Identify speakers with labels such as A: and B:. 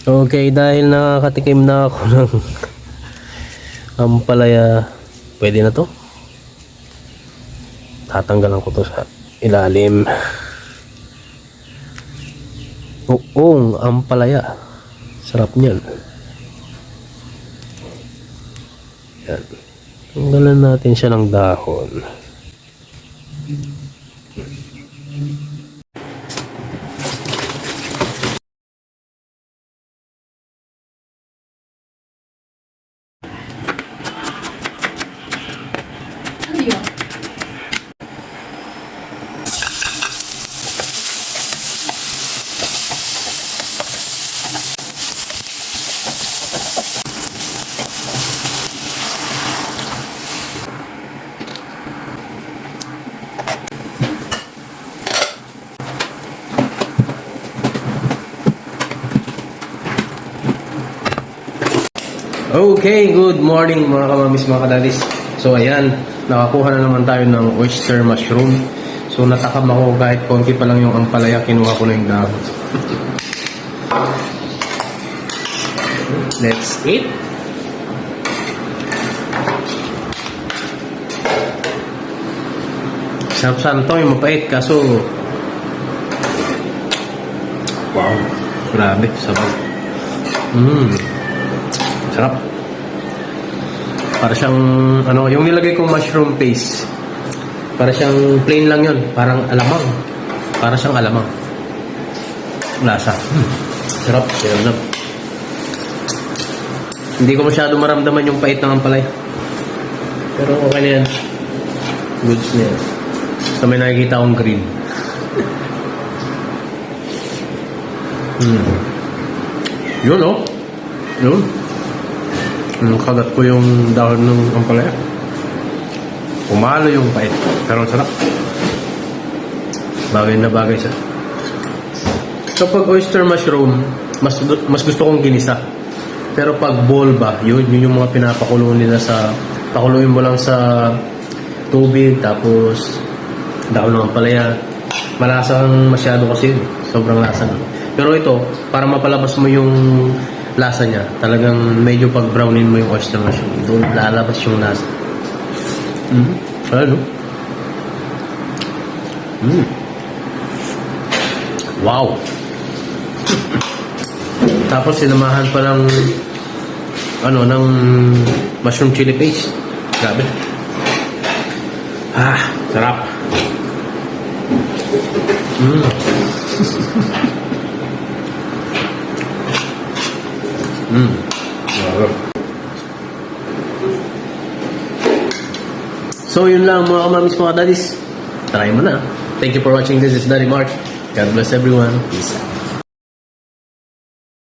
A: Okay, dahil nakakatikim na ako ng ampalaya, pwede na to. Tatanggalan ko to sa ilalim. Oo, ampalaya. Sarap niyan. Yan. Tanggalan natin siya ng dahon. Okay, good morning mga kamamis, mga kadalis. So ayan, nakakuha na naman tayo ng oyster mushroom. So natakam ako kahit konti pa lang yung ampalaya, kinuha ko na yung dahon. Let's eat. Sarap-sarap to, yung mapait, kaso... Wow, grabe, sabag. Mmm. Sarap. Para siyang, ano, yung nilagay kong mushroom paste. Para siyang plain lang yun. Parang alamang. Para siyang alamang. Lasa. Hmm. Sarap. Sarap. Hindi ko masyado maramdaman yung pait ng ampalay. Pero okay na yan. Goods na yan. So may nakikita akong green. hmm. Yun oh. Yun. Kagat ko yung dahon ng ampalaya. Umalo yung pait. Pero sarap. Bagay na bagay siya. Kapag oyster mushroom, mas mas gusto kong ginisa. Pero pag bowl ba, yun, yun yung mga pinapakulo nila sa, pakuluin mo lang sa tubig, tapos dahon ng ampalaya. Malasang masyado kasi yun. Sobrang lasa. Pero ito, para mapalabas mo yung lasa niya, talagang medyo pag brownin mo yung oyster mushroom, doon lalabas yung lasa. Mm. Ano? Mm. Wow! Tapos sinamahan pa ng ano, ng mushroom chili paste. Grabe. Ah, sarap. Mm. Mm. So yun lang mga kamamis mga daddies. Try mo na. Thank you for watching. This is Daddy Mark. God bless everyone. Peace out.